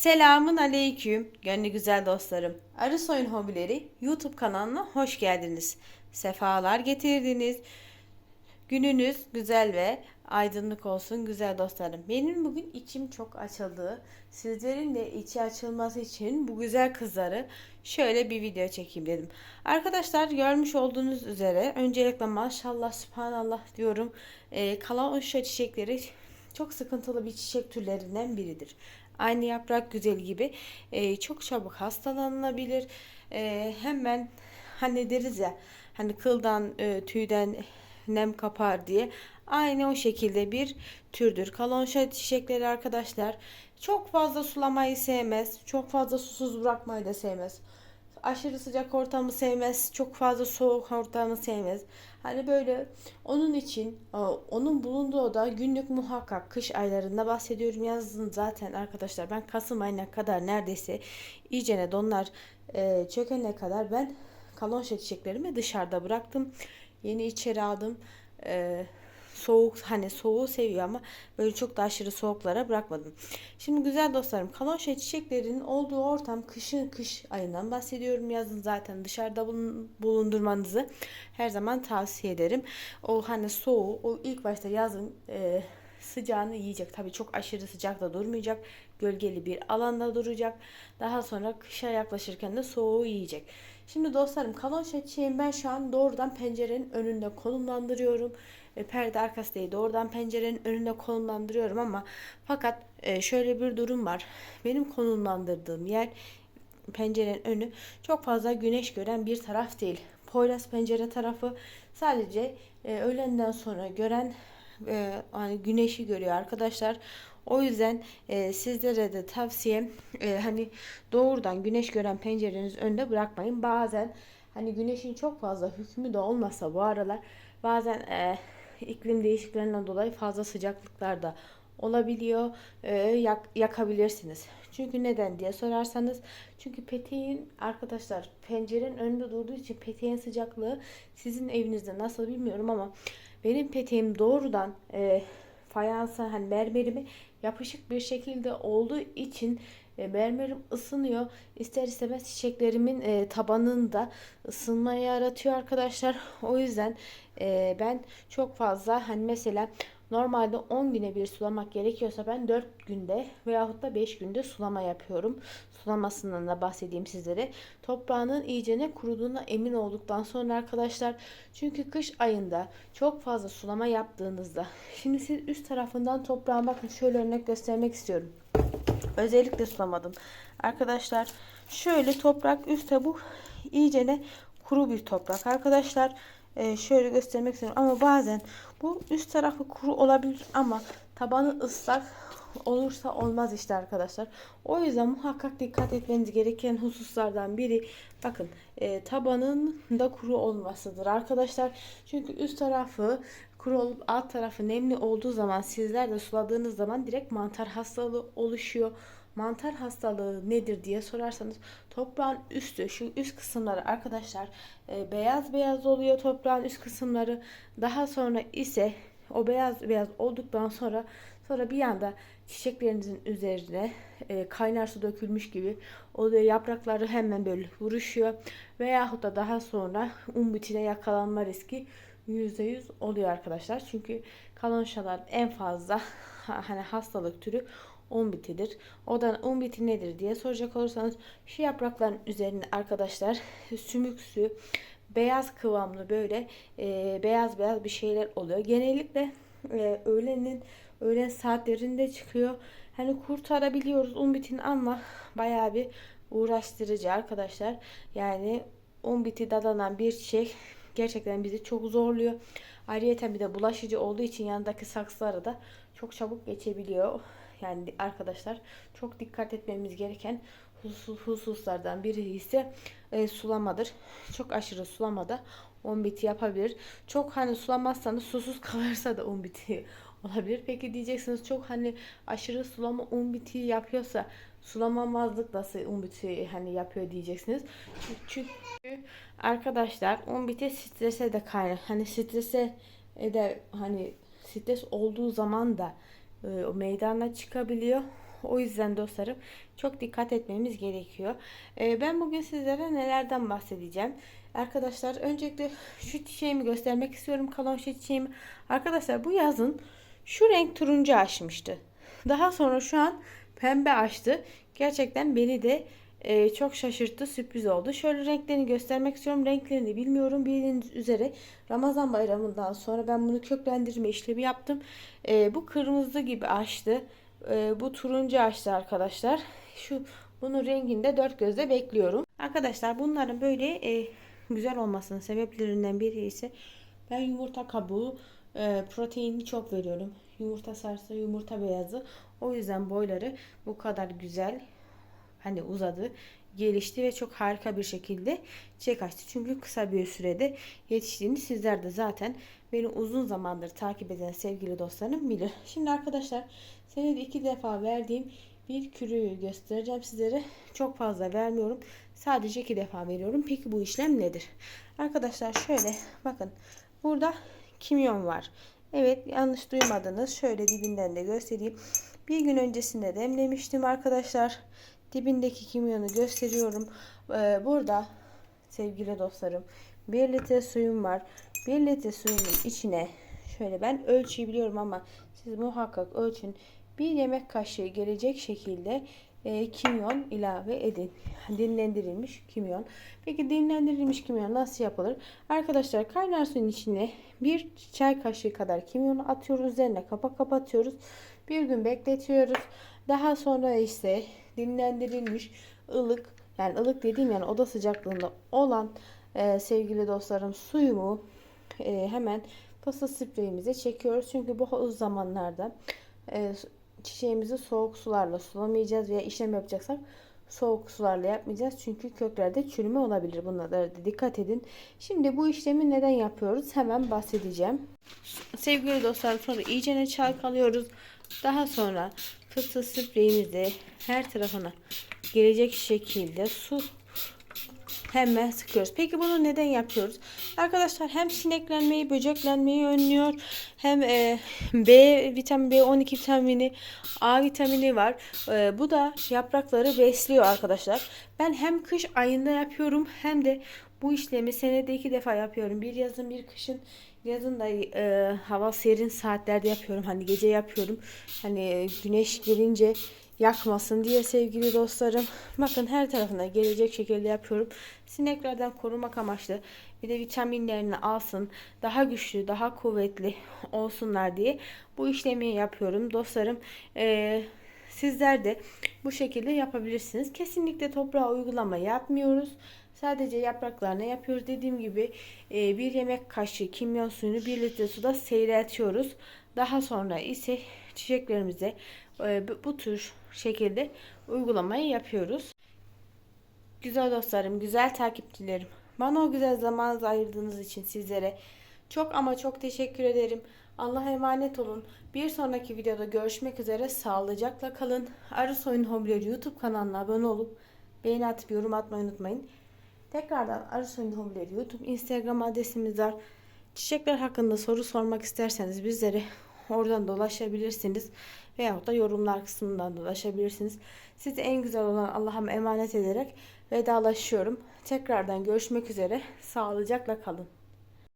Selamun aleyküm gönlü güzel dostlarım. Arı Soyun Hobileri YouTube kanalına hoş geldiniz. Sefalar getirdiniz. Gününüz güzel ve aydınlık olsun güzel dostlarım. Benim bugün içim çok açıldı. Sizlerin de içi açılması için bu güzel kızları şöyle bir video çekeyim dedim. Arkadaşlar görmüş olduğunuz üzere öncelikle maşallah subhanallah diyorum. Ee, kalanuşa çiçekleri çok sıkıntılı bir çiçek türlerinden biridir. Aynı yaprak güzeli gibi e, çok çabuk hastalanabilir. E, hemen hani deriz ya hani kıldan e, tüyden nem kapar diye aynı o şekilde bir türdür. Kalonşa çiçekleri arkadaşlar çok fazla sulamayı sevmez. Çok fazla susuz bırakmayı da sevmez. Aşırı sıcak ortamı sevmez. Çok fazla soğuk ortamı sevmez. Hani böyle onun için e, onun bulunduğu oda günlük muhakkak kış aylarında bahsediyorum. Yazın zaten arkadaşlar ben Kasım ayına kadar neredeyse iyicene donlar e, çökene kadar ben kalonşa çiçeklerimi dışarıda bıraktım. Yeni içeri aldım. E, soğuk hani soğuğu seviyor ama böyle çok da aşırı soğuklara bırakmadım. Şimdi güzel dostlarım kalonşa çiçeklerinin olduğu ortam kışın kış ayından bahsediyorum. Yazın zaten dışarıda bulun, bulundurmanızı her zaman tavsiye ederim. O hani soğuğu o ilk başta yazın e, sıcağını yiyecek. Tabii çok aşırı sıcakta durmayacak. Gölgeli bir alanda duracak. Daha sonra kışa yaklaşırken de soğuğu yiyecek. Şimdi dostlarım kalonşa çiçeğimi ben şu an doğrudan pencerenin önünde konumlandırıyorum e, perde arkası değil doğrudan pencerenin önünde konumlandırıyorum ama fakat e, şöyle bir durum var. Benim konumlandırdığım yer pencerenin önü çok fazla güneş gören bir taraf değil. Poyraz pencere tarafı sadece e, öğlenden sonra gören e, hani güneşi görüyor arkadaşlar. O yüzden e, sizlere de tavsiyem e, hani doğrudan güneş gören pencereniz önünde bırakmayın. Bazen hani güneşin çok fazla hükmü de olmasa bu aralar bazen e, iklim değişikliklerinden dolayı fazla sıcaklıklar da olabiliyor. E, yak, yakabilirsiniz. Çünkü neden diye sorarsanız çünkü peteğin arkadaşlar pencerenin önünde durduğu için peteğin sıcaklığı sizin evinizde nasıl bilmiyorum ama benim peteğim doğrudan e, fayansa hani mermerimi yapışık bir şekilde olduğu için e, mermerim ısınıyor. İster istemez çiçeklerimin e, tabanında ısınmayı yaratıyor arkadaşlar. O yüzden e, ben çok fazla hani mesela Normalde 10 güne bir sulamak gerekiyorsa ben 4 günde veyahut da 5 günde sulama yapıyorum. Sulamasından da bahsedeyim sizlere. Toprağının iyicene kuruduğuna emin olduktan sonra arkadaşlar çünkü kış ayında çok fazla sulama yaptığınızda şimdi siz üst tarafından toprağın bakın şöyle örnek göstermek istiyorum. Özellikle sulamadım. Arkadaşlar şöyle toprak üstte bu iyicene kuru bir toprak. Arkadaşlar e, şöyle göstermek istiyorum ama bazen bu üst tarafı kuru olabilir ama tabanı ıslak olursa olmaz işte arkadaşlar. O yüzden muhakkak dikkat etmeniz gereken hususlardan biri bakın e, tabanın da kuru olmasıdır arkadaşlar. Çünkü üst tarafı kuru olup alt tarafı nemli olduğu zaman sizler de suladığınız zaman direkt mantar hastalığı oluşuyor. Mantar hastalığı nedir diye sorarsanız toprağın üstü şu üst kısımları arkadaşlar e, beyaz beyaz oluyor toprağın üst kısımları. Daha sonra ise o beyaz beyaz olduktan sonra sonra bir anda çiçeklerinizin üzerine e, kaynar su dökülmüş gibi oluyor. Yaprakları hemen böyle vuruşuyor. Veyahut da daha sonra un bitine yakalanma riski %100 oluyor arkadaşlar. Çünkü kalonşalar en fazla hani hastalık türü un bitidir. O da un biti nedir diye soracak olursanız şu yaprakların üzerine arkadaşlar sümüksü beyaz kıvamlı böyle e, beyaz beyaz bir şeyler oluyor. Genellikle e, öğlenin öğlen saatlerinde çıkıyor. Hani kurtarabiliyoruz un bitini ama bayağı bir uğraştırıcı arkadaşlar. Yani un biti dadanan bir çiçek gerçekten bizi çok zorluyor. Ayrıca bir de bulaşıcı olduğu için yanındaki saksıları da çok çabuk geçebiliyor. Yani arkadaşlar çok dikkat etmemiz gereken hususlardan biri ise e, sulamadır. Çok aşırı sulamada on biti yapabilir. Çok hani sulamazsanız susuz kalırsa da on biti olabilir. Peki diyeceksiniz çok hani aşırı sulama un biti yapıyorsa sulamamazlık nasıl un biti hani yapıyor diyeceksiniz. Çünkü arkadaşlar un biti strese de kaynak. Hani strese de hani stres olduğu zaman da o meydana çıkabiliyor. O yüzden dostlarım çok dikkat etmemiz gerekiyor. Ee, ben bugün sizlere nelerden bahsedeceğim. Arkadaşlar öncelikle şu çiçeğimi göstermek istiyorum. Kalonşa çiçeğimi. Arkadaşlar bu yazın şu renk turuncu açmıştı. Daha sonra şu an pembe açtı. Gerçekten beni de e, çok şaşırttı, sürpriz oldu. Şöyle renklerini göstermek istiyorum. Renklerini bilmiyorum. Bildiğiniz üzere Ramazan bayramından sonra ben bunu köklendirme işlemi yaptım. E, bu kırmızı gibi açtı. E, bu turuncu açtı arkadaşlar. Şu bunun renginde dört gözle bekliyorum. Arkadaşlar bunların böyle e, güzel olmasının sebeplerinden biri ise ben yumurta kabuğu e, proteinini çok veriyorum. Yumurta sarısı, yumurta beyazı. O yüzden boyları bu kadar güzel hani uzadı, gelişti ve çok harika bir şekilde çiçek açtı. Çünkü kısa bir sürede yetiştiğini sizler de zaten beni uzun zamandır takip eden sevgili dostlarım bilir. Şimdi arkadaşlar senede iki defa verdiğim bir kürüyü göstereceğim sizlere. Çok fazla vermiyorum. Sadece iki defa veriyorum. Peki bu işlem nedir? Arkadaşlar şöyle bakın. Burada kimyon var. Evet yanlış duymadınız. Şöyle dibinden de göstereyim. Bir gün öncesinde demlemiştim arkadaşlar. Dibindeki kimyonu gösteriyorum. Ee, burada sevgili dostlarım 1 litre suyum var. 1 litre suyumun içine şöyle ben ölçüyü biliyorum ama siz muhakkak ölçün. Bir yemek kaşığı gelecek şekilde e, kimyon ilave edin. Dinlendirilmiş kimyon. Peki dinlendirilmiş kimyon nasıl yapılır? Arkadaşlar kaynar suyun içine bir çay kaşığı kadar kimyonu atıyoruz. Üzerine kapak kapatıyoruz. Bir gün bekletiyoruz. Daha sonra ise dinlendirilmiş ılık yani ılık dediğim yani oda sıcaklığında olan e, sevgili dostlarım suyumu e, hemen fıstık spreyimize çekiyoruz. Çünkü bu zamanlarda e, çiçeğimizi soğuk sularla sulamayacağız veya işlem yapacaksak soğuk sularla yapmayacağız. Çünkü köklerde çürüme olabilir. Bunlara da dikkat edin. Şimdi bu işlemi neden yapıyoruz? Hemen bahsedeceğim. Sevgili dostlar sonra iyicene çalkalıyoruz. Daha sonra fıstık spreyimizi her tarafına gelecek şekilde su hemen sıkıyoruz. Peki bunu neden yapıyoruz? Arkadaşlar hem sineklenmeyi, böceklenmeyi önlüyor. Hem e, B vitamin B12 vitamini, A vitamini var. E, bu da yaprakları besliyor arkadaşlar. Ben hem kış ayında yapıyorum hem de bu işlemi senede iki defa yapıyorum. Bir yazın bir kışın. Yazın da e, hava serin saatlerde yapıyorum. Hani gece yapıyorum. Hani güneş girince yakmasın diye sevgili dostlarım. Bakın her tarafına gelecek şekilde yapıyorum. Sineklerden korumak amaçlı. Bir de vitaminlerini alsın. Daha güçlü, daha kuvvetli olsunlar diye bu işlemi yapıyorum. Dostlarım e, sizler de bu şekilde yapabilirsiniz. Kesinlikle toprağa uygulama yapmıyoruz. Sadece yapraklarına yapıyoruz. Dediğim gibi e, bir yemek kaşığı kimyon suyunu bir litre suda seyreltiyoruz. Daha sonra ise çiçeklerimize bu tür şekilde uygulamayı yapıyoruz. Güzel dostlarım, güzel takipçilerim. Bana o güzel zamanınızı ayırdığınız için sizlere çok ama çok teşekkür ederim. Allah'a emanet olun. Bir sonraki videoda görüşmek üzere. Sağlıcakla kalın. Arı Soyun Hobileri YouTube kanalına abone olup beğeni atıp yorum atmayı unutmayın. Tekrardan Arı Soyun Hobileri YouTube Instagram adresimiz var. Çiçekler hakkında soru sormak isterseniz bizlere oradan dolaşabilirsiniz. Veyahut da yorumlar kısmından dolaşabilirsiniz. Sizi en güzel olan Allah'a emanet ederek vedalaşıyorum. Tekrardan görüşmek üzere. Sağlıcakla kalın.